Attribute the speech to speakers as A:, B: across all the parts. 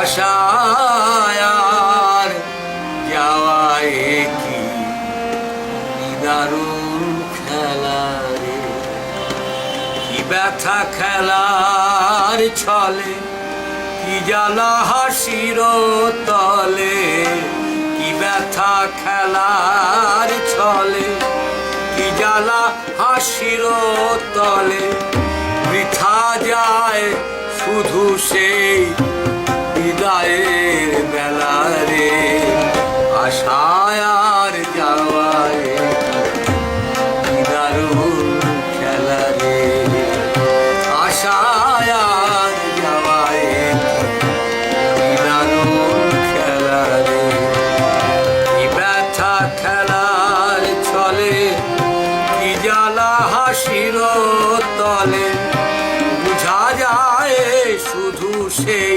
A: আশায়ার যাওয়ায় কি দারুণ খেলা রে? কি ব্যথা খেলার ছলে, কি জ্বালা হাসির তলে, কি ব্যথা খেলার ছলে, কি জ্বালা হাসির তলে, বৃথা যায় শুধু সেই বিদায়ের বেলা রে, আশায় আর যাওয়ায় দারুণ খেলা রে, আশায় আর যাওয়ায় দারুণ খেলা রে। ব্যথা খেলার ছলে, কি জ্বালা হাসির তলে, বুঝা যায় শুধু সেই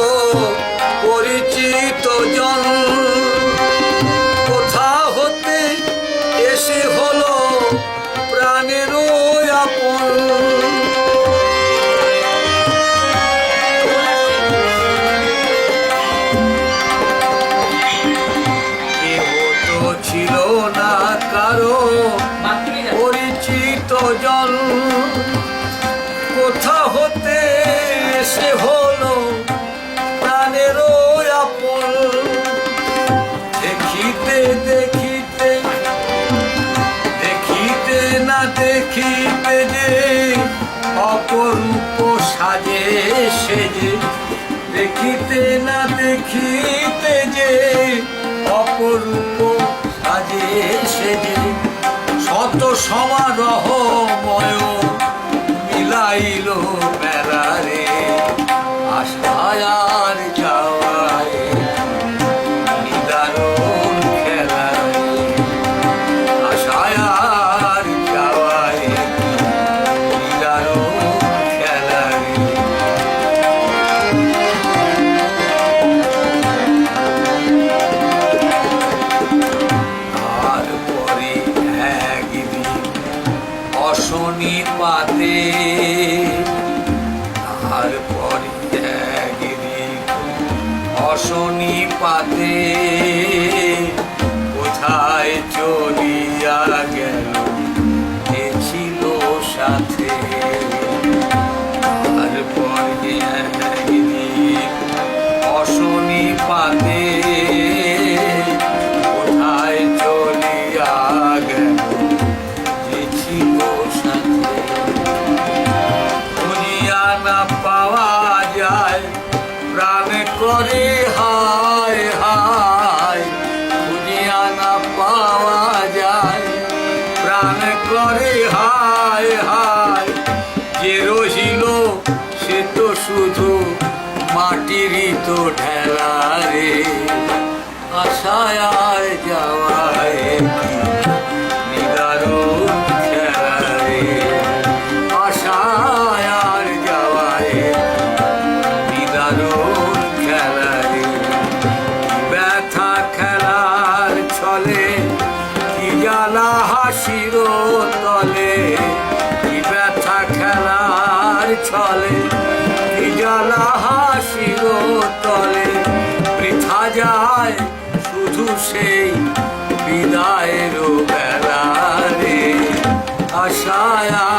A: কারও পরিচিত জন কোথা হতে সে হলো প্রাণের দেখিতে দেখিতে দেখিতে না দেখিতে যে অপরূপ সাজে সেজে, দেখিতে না দেখিতে যে অপরূপ সাজে সেজে শত সমারোহময় মিলাইল বেড়ারে আশায় অশনি পাতে অশনি পাতে কোথায় চলিয়া গেল? করে হায় হায়। যে রহিল সে তো শুধু মাটিরই তো ঢেলা রে। আশায় যাওয়ায় হাসির তলে কি ব্যথা খেলার ছলে, কি জ্বালা হাসির তলে, বৃথা যায় শুধু সেই বিদায়ের বেলা রে আশায়